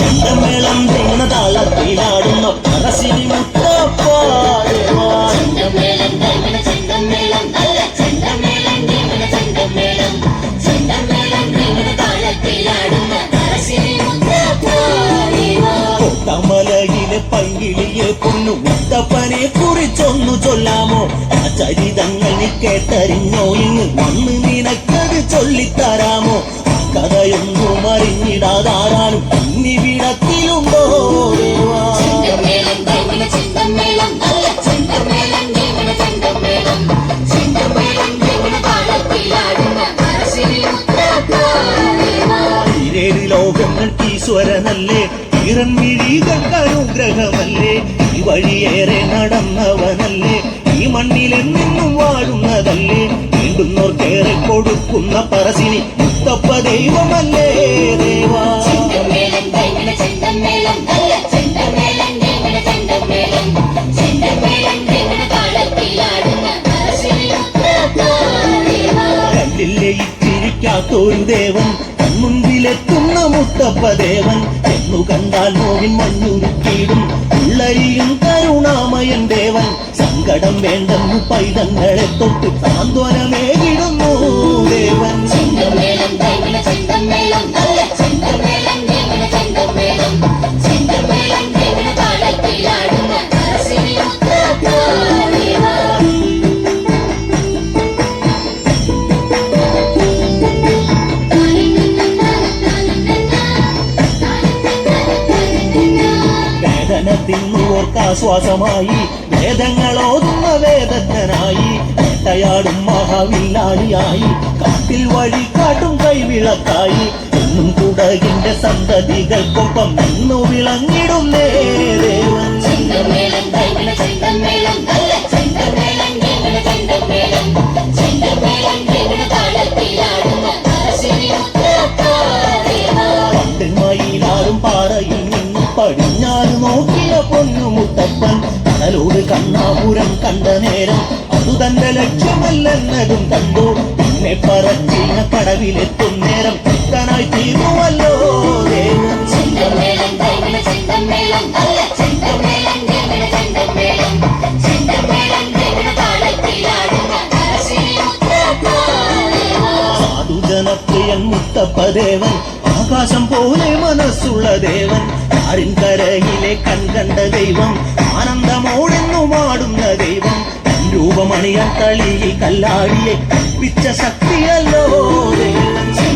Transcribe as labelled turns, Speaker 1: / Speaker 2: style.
Speaker 1: ചെണ്ടമേളം തെങ്ങ താളത്തിലാടുന്ന പറശ്ശിനി കോട്ടമലയിലെ പൈകിളിയെ പൊന്നു മുത്തപ്പനെ കുറിച്ചൊന്നു ചൊല്ലാമോ? ആ ചരിതങ്ങൾ നീ കേട്ടറിഞ്ഞോ? ഇന്ന് വന്ന് നിനക്കത് ചൊല്ലിത്തരാമോ? ആ ഈറൻ ഈ വഴിയേറെ നടന്നവനല്ലേ? ഈ മണ്ണിലെന്നും വാഴുന്നതല്ലേ? വീണ്ടുന്നോർക്കേറെ കൊടുക്കുന്ന പറസിനി മുത്തപ്പ ദൈവമല്ലേ? ദേവാ. കല്ലില്ലേ ഇച്ചിരിക്കാത്തൊരു ദേവൻ മുൻപിലെത്തുന്ന മുത്തപ്പദേവൻ എന്നു കണ്ടാൽ നോവിൻ മഞ്ഞുരുക്കിയിടും. ഉള്ളരിയും കരുണാമയൻ ദേവൻ സങ്കടം വേണ്ടെന്നു പൈതങ്ങളെ തൊട്ട് സാന്ത്വനമേകിടുന്നു ദേവൻ. തിന്നുവോർക്കാശ്വാസമായി വേദങ്ങളോതുന്ന വേദജ്ഞനായി. വേട്ടയാടും മഹാവില്ലാളിയായി കാട്ടിൽ വഴി കാട്ടും കൈവിളക്കായി. എന്നും കുടകിന്റെ സന്തതികൾക്കൊപ്പം നിന്നു വിളങ്ങിടുന്നേ ദേവൻ പണ്ടിന്മയിലാറും പാറയിൽ പടിഞ്ഞാറ് നോക്കിയ പൊന്നു മുത്തപ്പൻ കടലോട് കണ്ണാപുരം കണ്ട നേരം അതു തന്റെ ലക്ഷ്യമല്ലെന്നതും കണ്ടു. പിന്നെ പറച്ചിന കടവിലെത്തും നേരം ഭക്തനായി
Speaker 2: തീരുമല്ലോ. സാധുജനപ്രിയൻ മുത്തപ്പ
Speaker 1: ദേവൻ ആകാശം പോലെ മനസ്സുള്ള ദേവൻ. ആരിൻ കരയിലെ കൺകണ്ട ദൈവം ആനന്ദമോടെന്നും ആടുന്ന ദൈവം തൻ രൂപമണിയാൻ തളിയിൽ കല്ലാടിയെ കൽപ്പിച്ച ശക്തിയല്ലോ
Speaker 2: ചെണ്ടമേളം